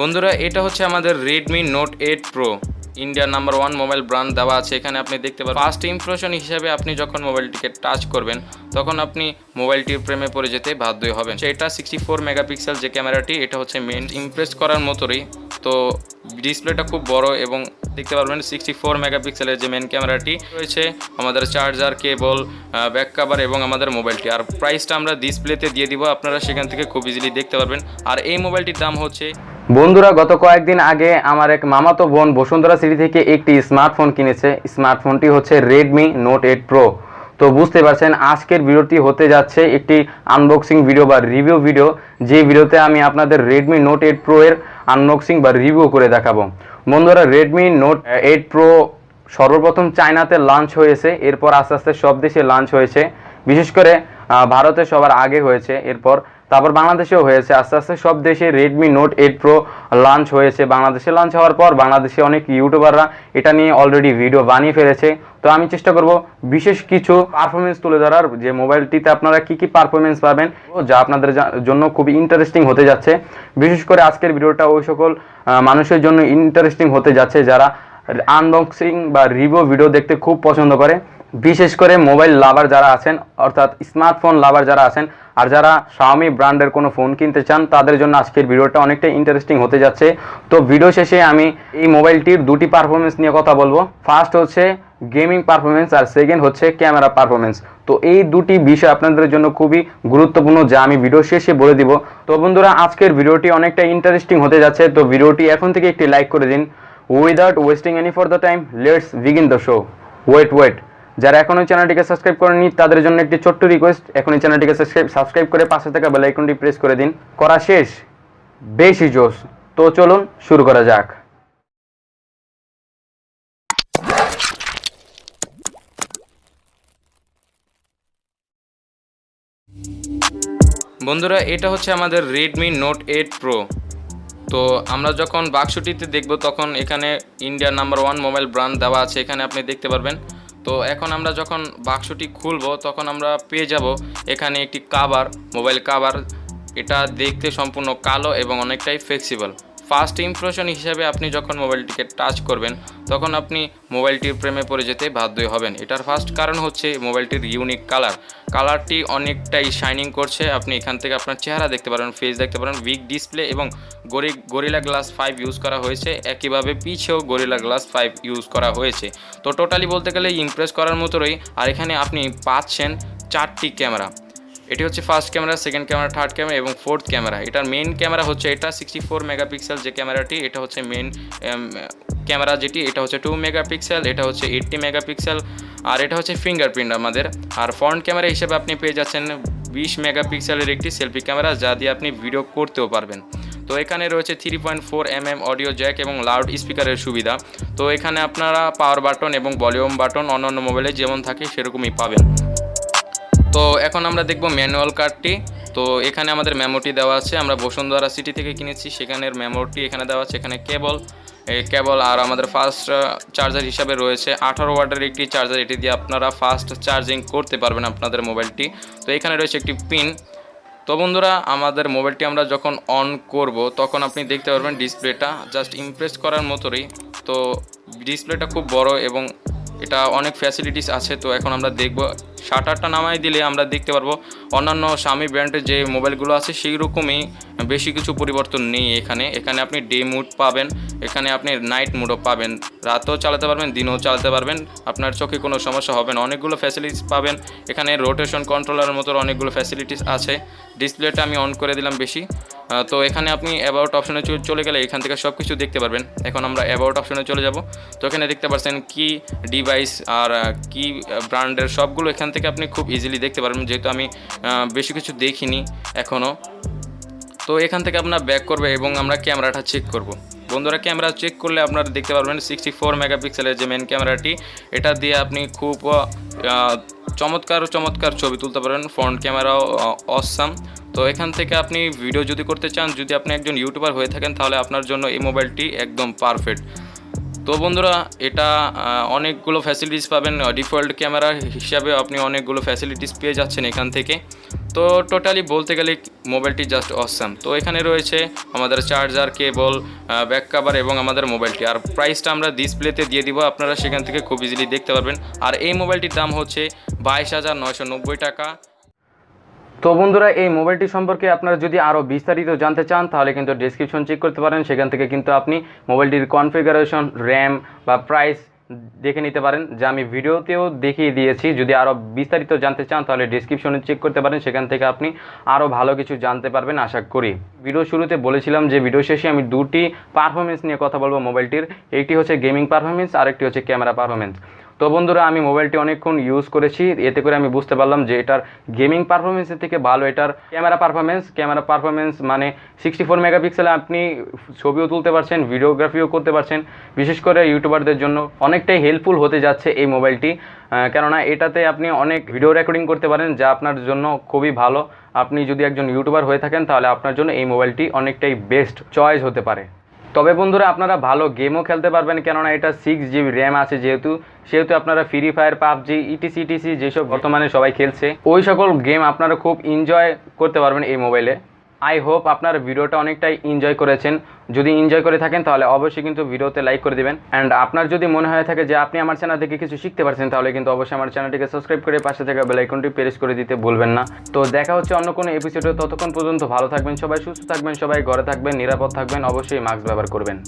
বন্ধুরা, এটা হচ্ছে আমাদের রেডমি নোট এইট প্রো ইন্ডিয়ার নাম্বার ওয়ান মোবাইল ব্র্যান্ড দেওয়া আছে। এখানে আপনি দেখতে পাবেন ফার্স্ট ইমপ্রেশন হিসেবে আপনি যখন মোবাইলটিকে টাচ করবেন, তখন আপনি মোবাইলটির প্রেমে পড়ে যেতে বাধ্যই হবেন। সেটা সিক্সটি ফোর মেগাপিক্সেল যে ক্যামেরাটি এটা হচ্ছে মেন ইমপ্রেস করার মতোই তো ডিসপ্লেটা খুব বড় এবং দেখতে পারবেন সিক্সটি ফোর মেগাপিক্সেলের যে মেন ক্যামেরাটি রয়েছে, আমাদের চার্জার কেবল ব্যাক কাভার এবং আমাদের মোবাইলটি আর প্রাইসটা আমরা ডিসপ্লেতে দিয়ে দিব, আপনারা সেখান থেকে খুব ইজিলি দেখতে পারবেন। আর এই মোবাইলটির দাম হচ্ছে বন্ধুরা, গত কয়েকদিন আগে আমার এক মামাতো বোন বসুন্ধরা সিটি থেকে একটি স্মার্টফোন কিনেছে। স্মার্টফোনটি হচ্ছে রেডমি নোট এইট প্রো তো বুঝতে পারছেন, আজকের ভিডিওটি হতে যাচ্ছে একটি আনবক্সিং ভিডিও বা রিভিউ ভিডিও যে ভিডিওতে আমি আপনাদের রেডমি নোট এইট প্রো এর আনবক্সিং বা রিভিউ করে দেখাবো। বন্ধুরা রেডমি নোট এইট প্রো সর্বপ্রথম চায়নাতে লঞ্চ হয়েছে। এরপর আস্তে আস্তে সব দেশে লঞ্চ হয়েছে। বিশেষ করে ভারতে সবার আগে হয়েছে। এরপর তারপর বাংলাদেশেও হয়েছে। আস্তে আস্তে সব দেশে Redmi Note eight Pro launch হয়েছে। বাংলাদেশে লঞ্চ হওয়ার পর বাংলাদেশে অনেক ইউটিউবাররা এটা নিয়ে অলরেডি ভিডিও বানিয়ে ফেলেছে। তো আমি চেষ্টা করব বিশেষ কিছু পারফরমেন্স তুলে ধরার। যে মোবাইলটিতে আপনারা কি কি পারফরমেন্স পাবেন, যা আপনাদের জন্য খুবই ইন্টারেস্টিং হতে যাচ্ছে। বিশেষ করে আজকের ভিডিওটা ওই সকল মানুষের জন্য ইন্টারেস্টিং হতে যাচ্ছে, যারা আনবক্সিং বা রিভিউ ভিডিও দেখতে খুব পছন্দ করে। বিশেষ করে মোবাইল লাভার যারা আছেন, অর্থাৎ স্মার্টফোন লাভার যারা আছেন, আর যারা শাওমি ব্র্যান্ডের কোনো ফোন কিনতে চান, তাদের জন্য আজকের ভিডিওটা অনেকটা ইন্টারেস্টিং হতে যাচ্ছে। তো ভিডিও শেষে আমি এই মোবাইলটির দুটি পারফরমেন্স নিয়ে কথা বলব। ফার্স্ট হচ্ছে গেমিং পারফরমেন্স আর সেকেন্ড হচ্ছে ক্যামেরা পারফরমেন্স তো এই দুটি বিষয় আপনাদের জন্য খুবই গুরুত্বপূর্ণ যা আমি ভিডিও শেষে বলে দিব। তো বন্ধুরা, আজকের ভিডিওটি অনেকটা ইন্টারেস্টিং হতে যাচ্ছে। তো ভিডিওটি এখন থেকে একটি লাইক করে দিন। Without wasting any for the time let's begin the show wait wait যারা এখনও চ্যানেলটিকে সাবস্ক্রাইব করেনি তাদের জন্য একটি ছোট্ট রিকোয়েস্ট এখনই চ্যানেলটিকে সাবস্ক্রাইব সাবস্ক্রাইব করে পাশে থাকা বেল আইকনটি প্রেস করে দিন। করা শেষ। বেশি জোশ। তো চলুন, শুরু করা যাক। বন্ধুরা, এটা হচ্ছে আমাদের রেডমি নোট এইট প্রো তো আমরা যখন বাক্সটিতে দেখব, তখন এখানে ইন্ডিয়ার নাম্বার ওয়ান মোবাইল ব্র্যান্ড দেওয়া আছে। এখানে আপনি দেখতে পারবেন তো এখন আমরা যখন বাক্সটি খুলব, তখন আমরা পেয়ে যাব এখানে একটি কাভার মোবাইল কাভার এটা দেখতে সম্পূর্ণ কালো এবং অনেকটাই ফ্লেক্সিবল ফার্স্ট ইমপ্রেশন হিসেবে আপনি যখন মোবাইলটিকে টাচ করবেন, তখন আপনি মোবাইলটির প্রেমে পড়ে যেতে বাধ্যই হবেন। এটার ফার্স্ট কারণ হচ্ছে মোবাইলটির ইউনিক কালার। কালারটি অনেকটাই শাইনিং করছে। আপনি এখান থেকে আপনার চেহারা দেখতে পারেন ফেস দেখতে পারেন উইক ডিসপ্লে এবং গরি গরিলা গ্লাস ফাইভ ইউজ করা হয়েছে। একইভাবে পিছেও গরিলা গ্লাস ফাইভ ইউজ করা হয়েছে। তো টোটালি বলতে গেলে ইমপ্রেস করার মতোই আর এখানে আপনি পাচ্ছেন চারটি ক্যামেরা এটি হচ্ছে first camera second camera third camera এবং ফোর্থ ক্যামেরা এটার মেন ক্যামেরা হচ্ছে এটা সিক্সটি ফোর মেগাপিক্সেল যে ক্যামেরাটি এটা হচ্ছে মেন ক্যামেরা যেটি, এটা হচ্ছে টু মেগাপিক্সেল এটা হচ্ছে এইটটি মেগাপিক্সেল আর এটা হচ্ছে ফিঙ্গারপ্রিন্ট আমাদের। আর ফ্রন্ট ক্যামেরা হিসেবে আপনি পেয়ে যাচ্ছেন বিশ মেগাপিক্সেলের একটি সেলফি ক্যামেরা যা দিয়ে আপনি ভিডিও করতেও পারবেন। তো এখানে রয়েছে three point four M M audio jack এবং লাউড স্পিকারের সুবিধা। তো এখানে আপনারা পাওয়ার বাটন এবং ভলিউম বাটন অন্যান্য মোবাইলে যেমন থাকে সেরকমই পাবেন। তো এখন আমরা দেখব ম্যানুয়াল কার্ডটি। তো এখানে আমাদের মেমোটি দেওয়া আছে। আমরা বসুন্ধরা সিটি থেকে কিনেছি। সেখানের মেমোটি এখানে দেওয়া আছে। এখানে কেবল কেবল আর আমাদের ফাস্ট চার্জার হিসাবে রয়েছে। আঠারো ওয়াটের একটি চার্জার। এটি দিয়ে আপনারা ফাস্ট চার্জিং করতে পারবেন আপনাদের মোবাইলটি। তো এখানে রয়েছে একটি পিন। তো বন্ধুরা, আমাদের মোবাইলটি আমরা যখন অন করব, তখন আপনি দেখতে পারবেন ডিসপ্লেটা। জাস্ট ইমপ্রেস করার মতোই তো ডিসপ্লেটা খুব বড় এবং এটা অনেক ফ্যাসিলিটিস আছে, তো এখন আমরা দেখব। শাটারটা নামাই দিলে আমরা দেখতে পারব। অন্যান্য স্বামী ব্র্যান্ডের যে মোবাইলগুলো আছে সেই রকমই বেশি কিছু পরিবর্তন নেই এখানে। এখানে আপনি ডে মুড পাবেন, এখানে আপনি নাইট মুডও পাবেন। রাতেও চালাতে পারবেন, দিনেও চালাতে পারবেন। আপনার চোখে কোনো সমস্যা হবে না। অনেকগুলো ফ্যাসিলিটিস পাবেন। এখানে রোটেশন কন্ট্রোলারের মতো অনেকগুলো ফ্যাসিলিটিস আছে। ডিসপ্লেটা আমি অন করে দিলাম বেশি। তো এখানে আপনি অ্যাবাউট অপশনে চলে গেলে এখান থেকে সব কিছু দেখতে পারবেন। এখন আমরা অ্যাবাউট অপশনে চলে যাব। তো এখানে দেখতে পাচ্ছেন কি ডিভাইস আর কি ব্র্যান্ডের সবগুলো এখান থেকে আপনি খুব ইজিলি দেখতে পারবেন। যেহেতু আমি বেশি কিছু দেখিনি এখনও তো এখান থেকে আপনার ব্যাক করবে এবং আমরা ক্যামেরাটা চেক করব। বন্ধুরা, ক্যামেরা চেক করলে আপনারা দেখতে পারবেন সিক্সটি ফোর মেগাপিক্সেলের যে মেন ক্যামেরাটি, এটা দিয়ে আপনি খুব চমৎকার চমৎকার ছবি তুলতে পারেন ফ্রন্ট ক্যামেরাও অসাম তো এখান থেকে আপনি ভিডিও যদি করতে চান, যদি আপনি একজন ইউটিউবার হয়ে থাকেন, তাহলে আপনার জন্য এই মোবাইলটি একদম পারফেক্ট তো বন্ধুরা, এটা অনেকগুলো ফ্যাসিলিটিস পাবেন। ডিফল্ট ক্যামেরা হিসাবে আপনি অনেকগুলো ফ্যাসিলিটিস পেয়ে যাচ্ছেন এখান থেকে। তো টোটালি বলতে গেলে মোবাইলটি জাস্ট অসাম তো এখানে রয়েছে আমাদের চার্জার কেবল ব্যাক কাভার এবং আমাদের মোবাইলটি আর প্রাইসটা আমরা ডিসপ্লেতে দিয়ে দিব, আপনারা সেখান থেকে খুব ইজিলি দেখতে পারবেন। আর এই মোবাইলটির দাম হচ্ছে বাইশ হাজার নয়শো নব্বই টাকা। তো বন্ধুরা, এই মোবাইলটি সম্পর্কে আপনারা যদি আরও বিস্তারিত জানতে চান, তাহলে কিন্তু ডিসক্রিপশন চেক করতে পারেন। সেখান থেকে কিন্তু আপনি মোবাইলটির কনফিগারেশন র্যাম বা প্রাইস দেখে নিতে পারেন। যা আমি ভিডিওতেও দেখিয়ে দিয়েছি। যদি আরও বিস্তারিত জানতে চান, তাহলে ডিসক্রিপশনে চেক করতে পারেন। সেখান থেকে আপনি আরও ভালো কিছু জানতে পারবেন, আশা করি। ভিডিও শুরুতে বলেছিলাম যে, ভিডিও শেষে আমি দুটি পারফরমেন্স নিয়ে কথা বলব মোবাইলটির। একটি হচ্ছে গেমিং পারফরমেন্স আর একটি হচ্ছে ক্যামেরা পারফরমেন্স তো বন্ধুরা, আমি মোবাইলটি অনেকক্ষণ ইউজ করেছি, এতে করে আমি বুঝতে পারলাম যে এটার গেমিং পারফরমেন্সের থেকে ভালো, এটার ক্যামেরা পারফরমেন্স ক্যামেরা পারফরমেন্স মানে সিক্সটি ফোর মেগাপিক্সেলে আপনি ছবিও তুলতে পারছেন ভিডিওগ্রাফিও করতে পারছেন, বিশেষ করে ইউটিউবারদের জন্য অনেকটাই হেল্পফুল হতে যাচ্ছে এই মোবাইলটি কেননা এটাতে আপনি অনেক ভিডিও রেকর্ডিং করতে পারেন, যা আপনার জন্য খুবই ভালো। আপনি যদি একজন ইউটিউবার হয়ে থাকেন, তাহলে আপনার জন্য এই মোবাইলটি অনেকটাই বেস্ট চয়েস হতে পারে। তবে বন্ধুরা, আপনারা ভালো গেমও খেলতে পারবেন, কেননা এটা সিক্স জিবি র্যাম আছে যেহেতু। সেহেতু আপনারা Free Fire PUBG ETC ETC যেসব বর্তমানে সবাই খেলছে, ওই সকল গেম আপনারা খুব এনজয় করতে পারবেন এই মোবাইলে আই হোপ আপনার ভিডিওটা অনেকটাই এনজয় করেছেন। যদি এনজয় করে থাকেন, তাহলে অবশ্যই কিন্তু ভিডিওতে লাইক করে দিবেন। অ্যান্ড আপনার যদি মনে হয়ে থাকে যে আপনি আমার চ্যানেল থেকে কিছু শিখতে পারছেন, তাহলে কিন্তু অবশ্যই আমার চ্যানেলটিকে সাবস্ক্রাইব করে পাশে থাকা বেলাইকনটি প্রেস করে দিতে ভুলবেন না। তো দেখা হচ্ছে অন্য কোনো এপিসোডে ততক্ষণ পর্যন্ত ভালো থাকবেন সবাই, সুস্থ থাকবেন সবাই, ঘরে থাকবেন, নিরাপদ থাকবেন, অবশ্যই মাস্ক ব্যবহার করবেন।